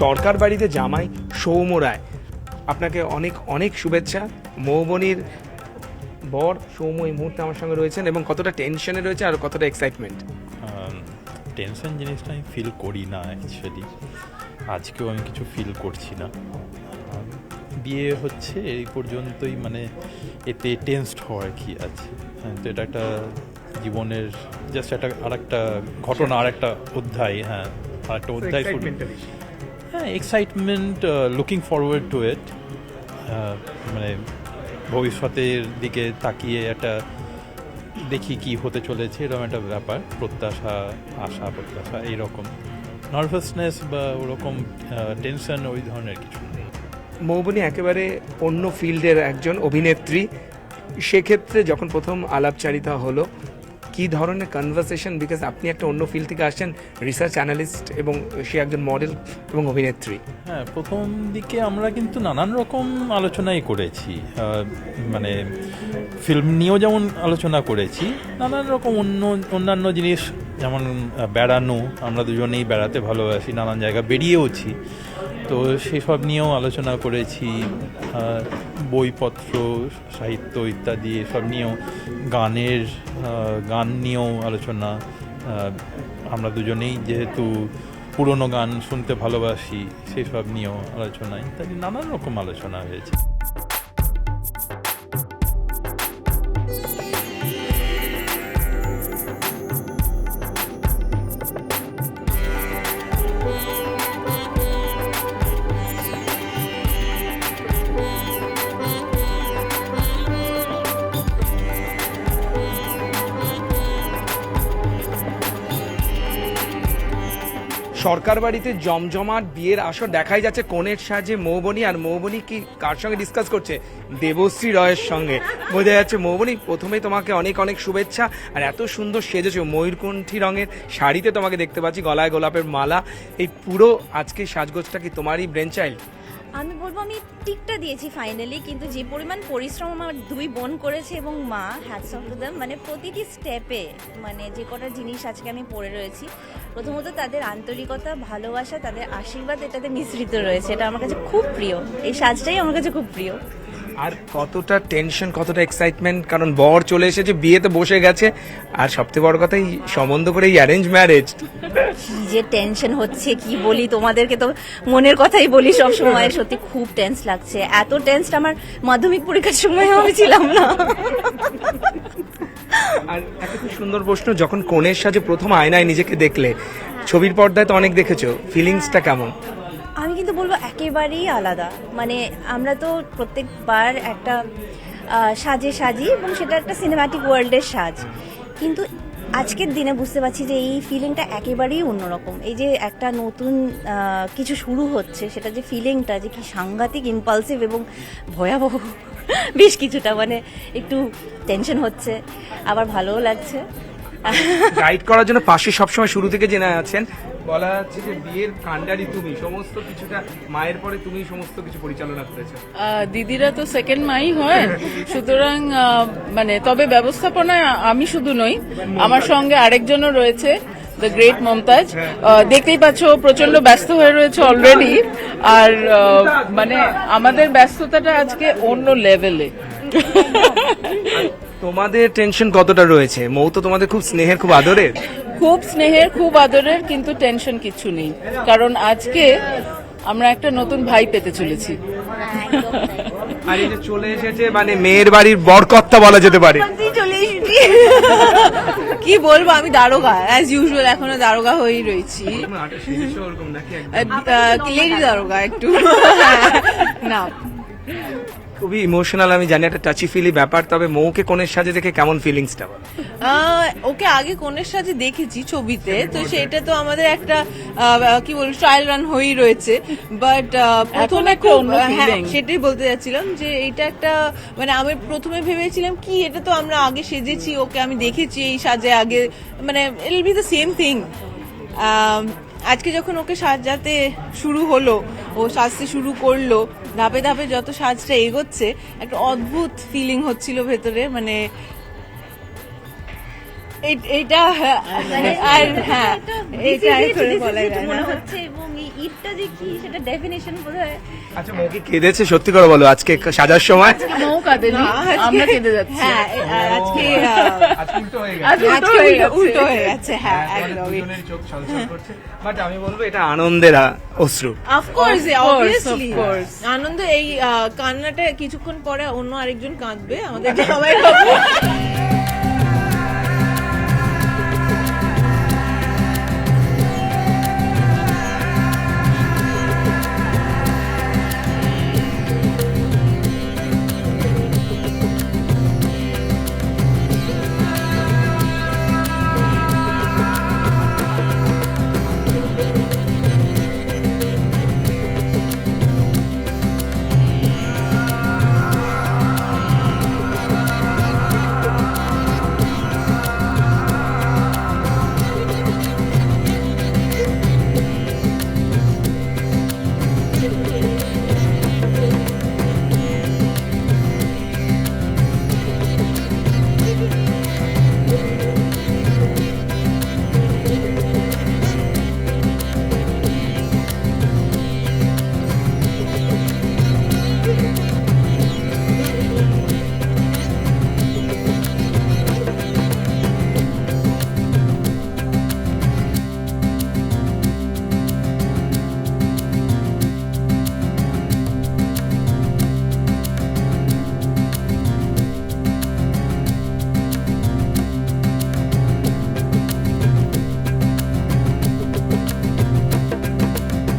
সরকার বাড়িতে জামাই সৌম্য রায়। আপনাকে অনেক অনেক শুভেচ্ছা। মৌবনির বর সৌম্য এই মুহূর্তে আমার সঙ্গে রয়েছেন এবং কতটা টেনশনে রয়েছে আর কতটা এক্সাইটমেন্ট টেনশন জিনিসটা আমি ফিল করি না অ্যাকচুয়ালি আজকেও আমি কিছু ফিল করছি না। বিয়ে হচ্ছে এই পর্যন্তই মানে এতে টেন্সড হওয়ার কি আছে। হ্যাঁ, তো এটা একটা জীবনের জাস্ট একটা আর একটা ঘটনা আর একটা অধ্যায় হ্যাঁ আর একটা অধ্যায় excitement looking forward to it মানে ভবিষ্যতের দিকে তাকিয়ে একটা দেখি কি হতে চলেছে, এরকম একটা ব্যাপার। প্রত্যাশা, আশা, প্রত্যাশা, এইরকম। নার্ভাসনেস বা ওরকম টেনশন ওই ধরনের কিছু নেই। মৌবনি একেবারে অন্য ফিল্ডের একজন অভিনেত্রী। সেক্ষেত্রে যখন প্রথম আলাপচারিতা হলো কি ধরনের কনভারসেশন বিকজ আপনি একটা অন্য ফিল্ড থেকে আসছেন রিসার্চ অ্যানালিস্ট এবং সে একজন মডেল এবং অভিনেত্রী। হ্যাঁ প্রথম দিকে আমরা কিন্তু নানান রকম আলোচনাই করেছি। মানে ফিল্ম নিয়েও যেমন আলোচনা করেছি, নানান রকম অন্য, অন্যান্য জিনিস, যেমন বেড়ানো, আমরা দুজনেই বেড়াতে ভালোবাসি, নানান জায়গা বেরিয়েওছি। তো সেসব নিয়েও আলোচনা করেছি বইপত্র, সাহিত্য ইত্যাদি, এসব নিয়েও গানের গান নিয়েও আলোচনা। আমরা দুজনেই যেহেতু পুরনো গান শুনতে ভালোবাসি, সেসব নিয়েও আলোচনা, ইত্যাদি নানান রকম আলোচনা হয়েছে। সরকার বাড়িতে জমজমাট বিয়ের আসর দেখাই যাচ্ছে। কনের সাজে মৌবনী, আর মৌবনী কি কার সঙ্গে ডিসকাস করছে? দেবশ্রী রয়ের সঙ্গে। বোঝা যাচ্ছে মৌবনী, প্রথমে তোমাকে অনেক অনেক শুভেচ্ছা, আর এত সুন্দর সেজেছো। ময়ূরকণ্ঠী রঙের শাড়িতে তোমাকে দেখতে পাচ্ছি, গলায় গোলাপের মালা। এই পুরো আজকে সাজগোজটা কি তোমারই ব্রেন চাইল্ড আমি বলব, আমি টিকটা দিয়েছি ফাইনালি কিন্তু যে পরিমাণ পরিশ্রম আমার দুই বোন করেছে এবং মা হ্যাটস অফ টু মানে প্রতিটি স্টেপে মানে যে কটা জিনিস আজকে আমি পড়ে রয়েছি, প্রথমত তাদের আন্তরিকতা, ভালোবাসা, তাদের আশীর্বাদ, এটাতে মিশ্রিত রয়েছে। এটা আমার কাছে খুব প্রিয়। এই সাজটাই আমার কাছে খুব প্রিয়। আর কতটা টেনশন কতটা এক্সাইটমেন্ট কারণ বর চলে এসেছে বিয়েতে বসে গেছে। আর সবথেকে বড় কথা এই সম্বন্ধ করে এই অ্যারেঞ্জ ম্যারেজ কি যে টেনশন হচ্ছে কি বলি তোমাদেরকে তো মনের কথাই বলি সব সময় সত্যি খুব টেন্স লাগছে। এত টেন্সড আমার মাধ্যমিক পরীক্ষার সময় আমি ছিলাম না। আর একটা খুব সুন্দর প্রশ্ন যখন কোণের সাজে প্রথম আয়নায় নিজেকে দেখলে ছবির পর্দায় তো অনেক দেখেছ ফিলিংসটা কেমন? কিন্তু বলব একেবারেই আলাদা। মানে আমরা তো প্রত্যেকবার একটা সাজে সাজি এবং সেটা একটা সিনেমাটিক ওয়ার্ল্ডের সাজ। কিন্তু আজকের দিনে বুঝতে পারছি যে এই ফিলিংটা একেবারেই অন্যরকম। এই যে একটা নতুন কিছু শুরু হচ্ছে, সেটা যে ফিলিংটা যে কি সাংঘাতিক ইম্পালসিভ এবং ভয়াবহ বেশ কিছুটা মানে একটু টেনশন হচ্ছে, আবার ভালোও লাগছে। গাইড করার জন্য পাশে সবসময় শুরু থেকে জেনে আছেন। বলা যাচ্ছে যে বিয়ের কাণ্ডারি তুমি সমস্ত কিছুটা মায়ের পরে তুমি সমস্ত কিছু পরিচালনা করেছ। দিদিরা তো সেকেন্ড মাই হয়। সুতরাং মানে তবে ব্যবস্থাপনায় আমি শুধু নই আমার সঙ্গে আরেকজনও রয়েছে দ্য গ্রেট মমতাজ। দেখতেই পাচ্ছ প্রচণ্ড ব্যস্ত হয়ে রয়েছে অলরেডি আর মানে আমাদের ব্যস্ততাটা আজকে অন্য লেভেলে তোমাদের টেনশন কতটা রয়েছে? মৌ তো তোমাদের খুব স্নেহের খুব আদরের। খুব স্নেহের খুব আদরের কিন্তু টেনশন কিছু নেই। কারণ আজকে আমরা একটা নতুন ভাই পেতে চলেছি। আর এই যে চলে এসেছে মানে মেয়ের বাড়ির বরকর্তা বলা যেতে পারে। কি বলব আমি দারোগা। অ্যাজ ইউজুয়াল এখনও দারোগা হয়েই রয়েছি? লেডি দারোগা একটু। না। খুবই ইমোশনাল আমি জানি একটা টাচি ফিলি ব্যাপার তবে মৌকে কোণের সাজে দেখে কেমন ফিলিংসটা আহ, ওকে আগে কনের সাথে দেখেছি ছবিতে তো সেটা তো আমাদের একটা কি বলব ট্রায়াল রান হয়েই রয়েছে। বাট প্রথমে একটা হ্যাঁ সেটাই বলতে যাচ্ছিলাম যে এটা একটা মানে আমি প্রথমে ভেবেছিলাম কি এটা তো আমরা আগে সেজেছি ওকে আমি দেখেছি এই সাজে আগে মানে I'll be the same thing আজকে যখন ওকে সাজাতে শুরু হলো ও সাজতে শুরু করল ধাপে ধাপে যত সাজটা এগোচ্ছে একটা অদ্ভুত ফিলিং হচ্ছিল ভেতরে মানে এটা এইটা আর হ্যাঁ এটা করে বলা যায় না। যে কি সেটা ডেফিনেশন আচ্ছা মৌ কি কেঁদেছে সত্যি করে বলো আজকে সাজার সময়? মৌ কাঁদেনি আমরা কেঁদে যাচ্ছি। হ্যাঁ আজকে আজকে উল্টো হয়ে গেছে। উল্টো হয়ে হয়ে গেছে একদমই। চোখ ছলছল করছে। বাট আমি বলব এটা আনন্দের অশ্রু। অফকোর্স অবভিয়াসলি আনন্দ এই আহ, কান্নাটা কিছুক্ষণ পরে অন্য আরেকজন কাঁদবে আমাদের সবাই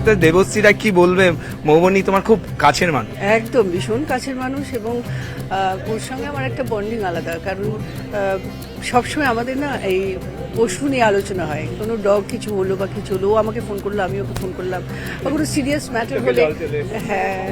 তো দেবশ্রীরা কি বলবে? মৌবনী তোমার খুব কাছের মানুষ। একদম ভীষণ কাছের মানুষ এবং ওর সঙ্গে আমার একটা বন্ডিং আলাদা। কারণ সবসময় আমাদের না এই পশু নিয়ে আলোচনা হয়। কোনো ডগ কিছু হলো বা কিছু হলো ও আমাকে ফোন করল আমি ওকে ফোন করলাম। বা কোনো সিরিয়াস ম্যাটার হলে হ্যাঁ।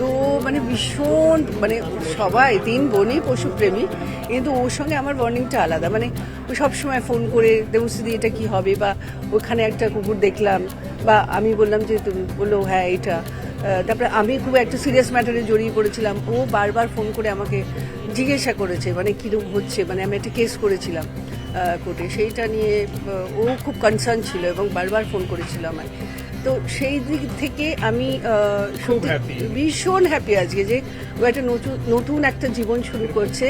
তো মানে ভীষণ মানে সবাই তিন বোনই পশুপ্রেমী কিন্তু ওর সঙ্গে আমার বর্নিংটা আলাদা। মানে ও সবসময় ফোন করে দেবশ্রী এটা কি হবে? বা ওখানে একটা কুকুর দেখলাম। বা আমি বললাম যে তুমি বলল হ্যাঁ এটা আহ, তারপরে আমি খুব একটা সিরিয়াস ম্যাটারে জড়িয়ে পড়েছিলাম। ও বারবার ফোন করে আমাকে জিজ্ঞাসা করেছে মানে কীরকম হচ্ছে? মানে আমি একটা কেস করেছিলাম কোর্টে। সেইটা নিয়ে ও খুব কনসার্ন ছিল এবং বারবার ফোন করেছিল আমায়। তো সেই দিক থেকে আমি ভীষণ হ্যাপি আজকে যে ও একটা নতুন নতুন একটা জীবন শুরু করছে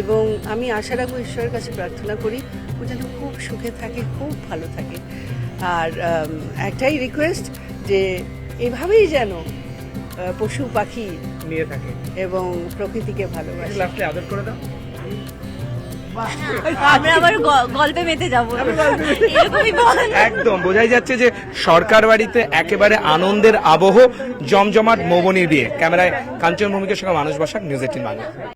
এবং আমি আশা রাখব ঈশ্বরের কাছে প্রার্থনা করি ও যেন খুব সুখে থাকে খুব ভালো থাকে। আর একটাই রিকোয়েস্ট যে এভাবেই যেন পশু পাখি নিয়ে থাকে। এবং প্রকৃতিকে ভালোবাসে। লাস্টে আদর করে দাও। আমরা আবার গল্পে মেতে যাব। একদম বোঝাই যাচ্ছে যে সরকার বাড়িতে একেবারে আনন্দের আবহ জমজমাট মৌবনির বিয়ে। ক্যামেরায় কাঞ্চন ভূমিকের সঙ্গে মানুষ বসাক নিউজ এইটিন বাংলা